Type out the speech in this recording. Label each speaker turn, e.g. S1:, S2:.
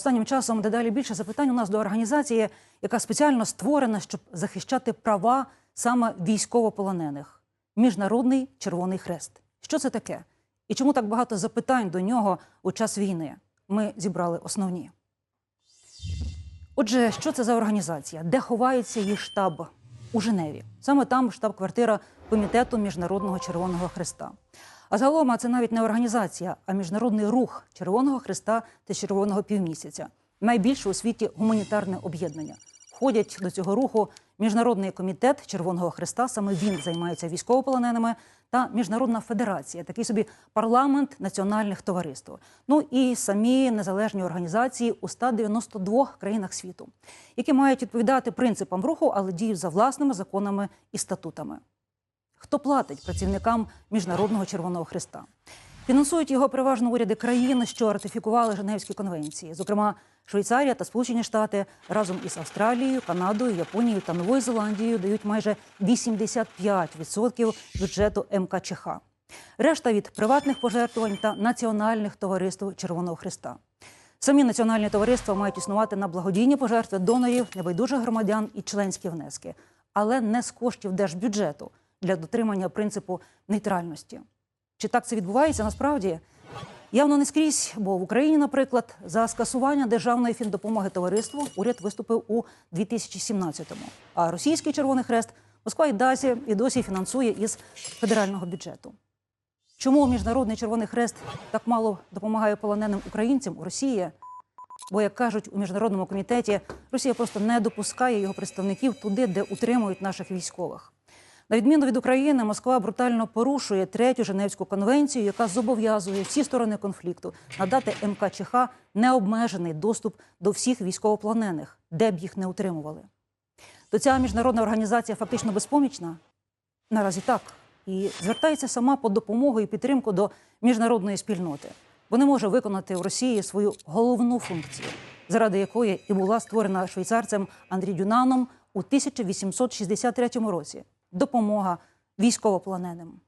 S1: Останнім часом дедалі більше запитань у нас до організації, яка спеціально створена, щоб захищати права саме військовополонених. Міжнародний Червоний Хрест. Що це таке? І чому так багато запитань до нього у час війни? Ми зібрали основні. Отже, що це за організація? Де ховається її штаб? У Женеві. Саме там штаб-квартира Комітету Міжнародного Червоного Хреста. А загалом це навіть не організація, а міжнародний рух Червоного Хреста та Червоного півмісяця. Найбільше у світі гуманітарне об'єднання. Входять до цього руху Міжнародний комітет Червоного Хреста, саме він займається військовополоненими, та Міжнародна федерація, такий собі парламент національних товариств. Ну і самі незалежні організації у 192 країнах світу, які мають відповідати принципам руху, але діють за власними законами і статутами. Хто платить працівникам Міжнародного Червоного Хреста? Фінансують його переважно уряди країн, що ратифікували Женевські конвенції, зокрема Швейцарія та Сполучені Штати разом із Австралією, Канадою, Японією та Новою Зеландією дають майже 85% бюджету МКЧХ. Решта від приватних пожертвувань та національних товариств Червоного Хреста. Самі національні товариства мають існувати на благодійні пожертви донорів, небайдужих громадян і членські внески, але не з коштів держбюджету для дотримання принципу нейтральності. Чи так це відбувається насправді? Явно не скрізь, бо в Україні, наприклад, за скасування державної фіндопомоги товариству уряд виступив у 2017-му. А російський Червоний Хрест Москва і досі, і досі фінансує із федерального бюджету. Чому Міжнародний Червоний Хрест так мало допомагає полоненим українцям у Росії? Бо, як кажуть у міжнародному комітеті, Росія просто не допускає його представників туди, де утримують наших військових. На відміну від України, Москва брутально порушує третю Женевську конвенцію, яка зобов'язує всі сторони конфлікту надати МКЧХ необмежений доступ до всіх військовополонених, де б їх не утримували. То ця міжнародна організація фактично безпомічна? Наразі так. І звертається сама по допомогу і підтримку до міжнародної спільноти, бо не може виконати в Росії свою головну функцію, заради якої і була створена швейцарцем Андрій Дюнаном у 1863 році допомога військовополоненим.